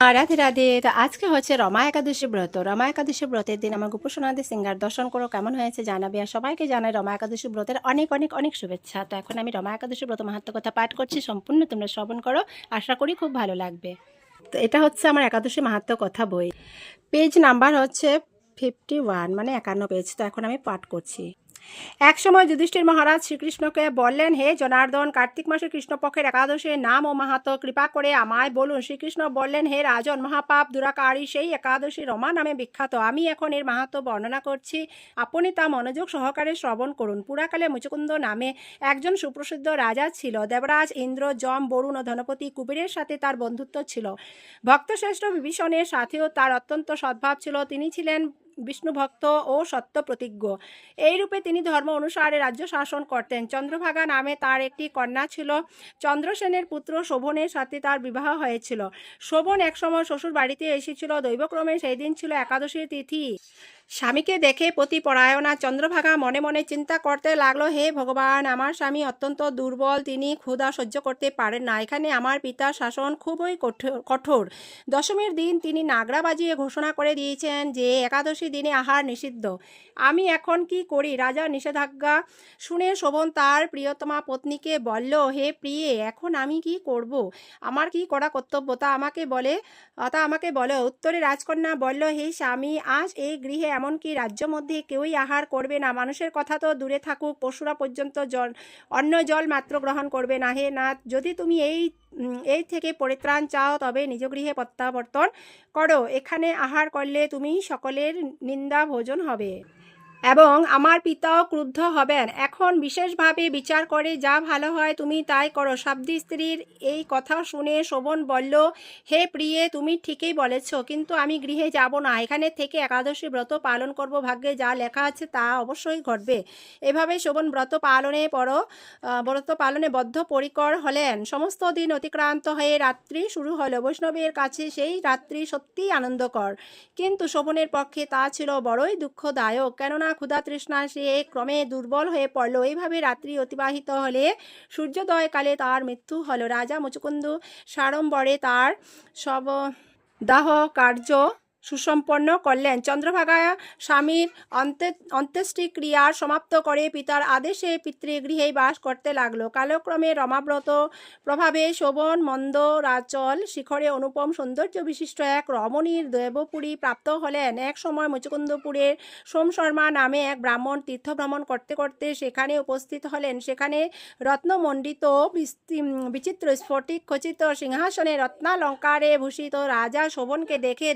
রাধে রাধে। তো আজকে হচ্ছে রমা একাদশী ব্রত। রমা একাদশী ব্রতের দিন আমার গোপসোনাদি সিঙ্গার দর্শন করো, কেমন হয়েছে জানাবে, আর সবাইকে জানাই রমা একাদশী ব্রতের অনেক অনেক অনেক শুভেচ্ছা। তো এখন আমি রমা একাদশী ব্রত মাহাত্ম কথা পাঠ করছি, সম্পূর্ণ তোমরা শ্রবণ করো, আশা করি খুব ভালো লাগবে। তো এটা হচ্ছে আমার একাদশী মাহাত্ম কথা বই। পেজ নাম্বার হচ্ছে ফিফটি ওয়ান মানে একান্ন পেজ। তো এখন আমি পাঠ করছি। একসময় যুধিষ্ঠির মহারাজ শ্রীকৃষ্ণকে বললেন, হে জনার্দন, কার্তিক মাসের কৃষ্ণপক্ষের একাদশীর নাম ও মাহাত্ম কৃপা করে আমায় বলুন। শ্রীকৃষ্ণ বললেন, হে রাজন, মহাপাপ দুরাকারী সেই একাদশী রমা নামে বিখ্যাত। আমি এখন এর মাহাত্ম বর্ণনা করছি। আপনি তা মনোযোগ সহকারে শ্রবণ করুন। পুরাকালে মুচুকুন্দ নামে একজন সুপ্রসিদ্ধ রাজা ছিল, দেবরাজ ইন্দ্র, যম, বরুণ ও ধনপতি কুবেরের সাথে তার বন্ধুত্ব ছিল। ভক্তশ্রেষ্ঠ বিভীষণের সাথেও তার অত্যন্ত সদ্ভাব ছিল। তিনি ছিলেন বিষ্ণু ভক্ত ও সত্য প্রতিজ্ঞ। এইরূপে তিনি ধর্ম অনুসারে রাজ্য শাসন করতেন। চন্দ্রভাগা নামে তার একটি কন্যা ছিল। চন্দ্রসেনের পুত্র শোভনের সাথে তার বিবাহ হয়েছিল। শোভন একসময় শ্বশুর বাড়িতে এসেছিল। দৈবক্রমে সেই দিন ছিল একাদশীর তিথি। স্বামীকে দেখে পরায়ণা চন্দ্রভাগা মনে মনে চিন্তা করতে লাগল, হে ভগবান, আমার স্বামী অত্যন্ত দুর্বল, তিনি ক্ষুধা সহ্য করতে পারেন না। এখানে আমার পিতার শাসন খুবই কঠোর কঠোর। দশমীর দিন তিনি নাগরা বাজিয়ে ঘোষণা করে দিয়েছেন যে, একাদশী দিনে আহার নিষিদ্ধ। আমি এখন কি করি? রাজা নিষেধাজ্ঞা শুনে শোভন তার প্রিয়তমা পত্নীকে বলল, হে প্রিয়ে, এখন আমি কি করব? আমার কি করা কর্তব্য? তা আমাকে বলে, তা আমাকে বলে, উত্তরে রাজকন্যা বলল, হে স্বামী, আজ এই গৃহে এমনকি রাজ্য মধ্যে কেউই আহার করবে না। মানুষের কথা তো দূরে থাকুক, পশুরা পর্যন্ত জল অন্য জল মাত্র গ্রহণ করবে না। হে নাথ, যদি তুমি এই এই থেকে পরিত্রাণ চাও, তবে নিজ গৃহে প্রত্যাবর্তন করো। এখানে আহার করলে তুমি সকলের নিন্দা ভোজন হবে। এবং আমার পিতাও ক্রুদ্ধ হবেন। এখন বিশেষভাবে বিচার করে যা ভালো হয় তুমি তাই করো। সাবধি স্ত্রীর এই কথা শুনে শোভন বলল, হে প্রিয়ে, তুমি ঠিকই বলেছ, কিন্তু আমি গৃহে যাব না। এখানে থেকে একাদশী ব্রত পালন করব ভাগ্যে যা লেখা আছে তা অবশ্যই ঘটবে। এভাবে শোভন ব্রত পালনে পর ব্রত পালনে বদ্ধ পরিকর হলেন। সমস্ত দিন অতিক্রান্ত হয়ে রাত্রি শুরু হলো। বৈষ্ণবের কাছে সেই রাত্রি সত্যিই আনন্দকর। কিন্তু শোভনের পক্ষে তা ছিল বড়ই দুঃখদায়ক। কেননা ক্ষুধা তৃষ্ণা সে ক্রমে দুর্বল হয়ে পড়ল। এইভাবে রাত্রি অতিবাহিত হলে সূর্যোদয়কালে তার মৃত্যু হলো। রাজা মুচুকুন্দু সাড়ম্বরে তার সব দাহ কার্য সুসম্পন্ন করলেন। চন্দ্রভাগা স্বামীর অন্তে, অন্ত্যেষ্টিক্রিয়ার সমাপ্ত করে পিতার আদেশে পিতৃগৃহেই বাস করতে লাগল। কালক্রমে রমাব্রত প্রভাবে শোভন মন্দ রাচল শিখরে অনুপম সৌন্দর্য বিশিষ্ট এক রমণীর দেবপুরী প্রাপ্ত হলেন। এক সময় মুচুকুন্দপুরের সোম শর্মা নামে এক ব্রাহ্মণ তীর্থভ্রমণ করতে করতে সেখানে উপস্থিত হলেন। সেখানে রত্নমণ্ডিত বিচিত্র স্ফটিক খচিত সিংহাসনে রত্নালঙ্কারে ভূষিত রাজা শোভনকে দেখে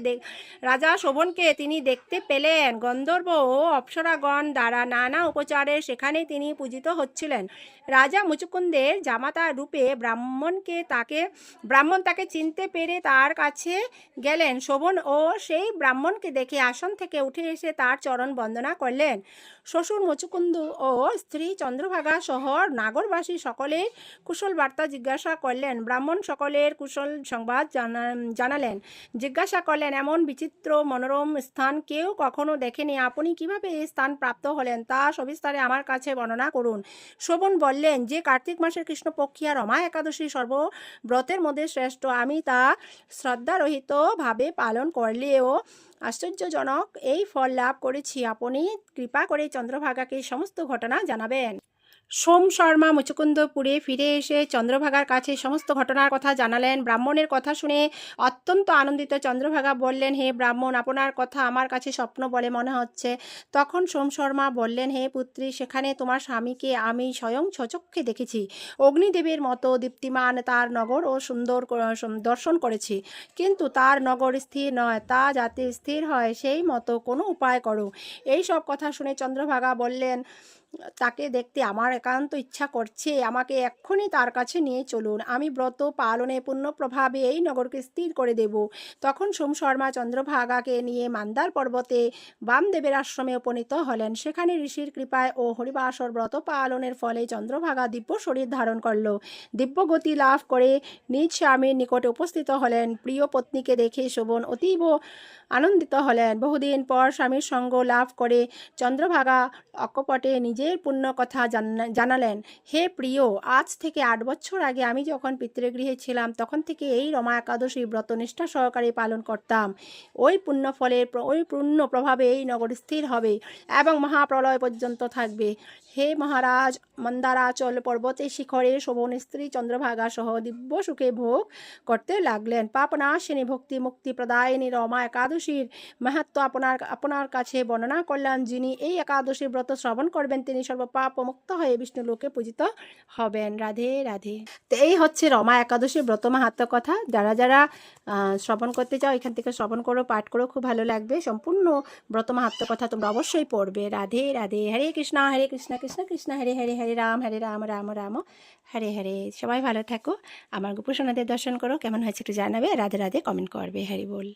রাজা শোভনকে তিনি দেখতে পেলেন। গন্ধর্ব ও অপ্সরাগণ দ্বারা নানা উপচারে সেখানে তিনি পূজিত হচ্ছিলেন। রাজা মুচুকুন্দের জামাতা রূপে ব্রাহ্মণকে তাকে, ব্রাহ্মণ তাকে চিনতে পেরে তার কাছে গেলেন। শোভন ও সেই ব্রাহ্মণকে দেখে আসন থেকে উঠে এসে তার চরণ বন্দনা করলেন। শ্বশুর মুচুকুন্দ ও স্ত্রী চন্দ্রভাগা শহর নাগরবাসী সকলের কুশল বার্তা জিজ্ঞাসা করলেন। ব্রাহ্মণ সকলের কুশল সংবাদ জানা- জানালেন। জিজ্ঞাসা করলেন, এমন বিচিত্র মনোরম স্থান কেউ কখনো দেখেনি। আপনি কীভাবে এই স্থান প্রাপ্ত হলেন তা সবিস্তারে আমার কাছে বর্ণনা করুন। শোভন বললেন, যে কার্তিক মাসের কৃষ্ণপক্ষিয়া রমা একাদশী সর্বব্রতের মধ্যে শ্রেষ্ঠ। আমি তা শ্রদ্ধারহিতভাবে পালন করলেও আশ্চর্যজনক এই ফল লাভ করেছি। আপনি কৃপা করে চন্দ্রভাগাকে সমস্ত ঘটনা জানাবেন। সোম শর্মা মুচুকুন্দপুরে ফিরে এসে চন্দ্রভাগার কাছে সমস্ত ঘটনার কথা জানালেন। ব্রাহ্মণের কথা শুনে অত্যন্ত আনন্দিত চন্দ্রভাগা বললেন, হে ব্রাহ্মণ, আপনার কথা আমার কাছে স্বপ্ন বলে মনে হচ্ছে। তখন সোম শর্মা বললেন, হে পুত্রী, সেখানে তোমার স্বামীকে আমি স্বয়ং সচক্ষে দেখেছি। অগ্নিদেবের মতো দীপ্তিমান তার নগর ও সুন্দর দর্শন করেছি। কিন্তু তার নগর স্থির নয়, তা যাতে স্থির হয় সেই মতো কোনো উপায় করো। এই সব কথা শুনে চন্দ্রভাগা বললেন, তাকে দেখতে আমার একান্ত ইচ্ছা করছে, আমাকে এক্ষুনি তার কাছে নিয়ে চলুন। আমি ব্রত পালনে পূর্ণ প্রভাবে এই নগরকে স্থির করে দেব। তখন সোম শর্মা চন্দ্রভাগাকে নিয়ে মান্দার পর্বতে বামদেবের আশ্রমে উপনীত হলেন। সেখানে ঋষির কৃপায় ও হরিবাসর ব্রত পালনের ফলে চন্দ্রভাগা দিব্য শরীর ধারণ করল। দিব্য গতি লাভ করে নিজ স্বামীর নিকটে উপস্থিত হলেন। প্রিয় পত্নীকে দেখে শোভন অতীব আনন্দিত হলেন। বহুদিন পর স্বামীর সঙ্গ লাভ করে চন্দ্রভাগা অকপটে নিজের পুণ্য কথা জানালেন, হে প্রিয়, আজ থেকে আট বছর আগে আমি যখন পিতৃগৃহে ছিলাম, তখন থেকে এই রমা একাদশী ব্রত নিষ্ঠা সহকারে পালন করতাম। ওই পুণ্য ফলের ওই পুণ্য প্রভাবে এই নগর স্থির হবে এবং মহাপ্রলয় পর্যন্ত থাকবে। হে মহারাজ, মন্দারাচল পর্বতের শিখরে শোভন স্ত্রী চন্দ্রভাগা সহ দিব্য সুখে ভোগ করতে লাগলেন। পাপনাশিনী ভক্তি মুক্তি প্রদায়িনী রমা একাদশীর মাহাত্ম আপনার আপনার কাছে বর্ণনা করলেন যিনি এই একাদশী ব্রত শ্রবণ করবেন, তিনি সর্বপাপ মুক্ত হয়ে বিষ্ণু লোকে পূজিত হবেন। রাধে রাধে। তো এই হচ্ছে রমা একাদশী ব্রত মাহাত্ম কথা। যারা যারা শ্রবণ করতে চাও, এখান থেকে শ্রবণ করো, পাঠ করো, খুব ভালো লাগবে। সম্পূর্ণ ব্রত মাহাত্ম কথা তোমরা অবশ্যই পড়বে। রাধে রাধে, হরে কৃষ্ণ হরে কৃষ্ণ কৃষ্ণ কৃষ্ণ, হরে হরে হরে রাম হরে রাম রাম রাম, হরে হরে। সবাই ভালো থাকো। আমার গোপুসোনাদের দর্শন করো। কেমন হয়েছে একটু জানাবে। রাধে রাধে কমেন্ট করবে। হরি বল।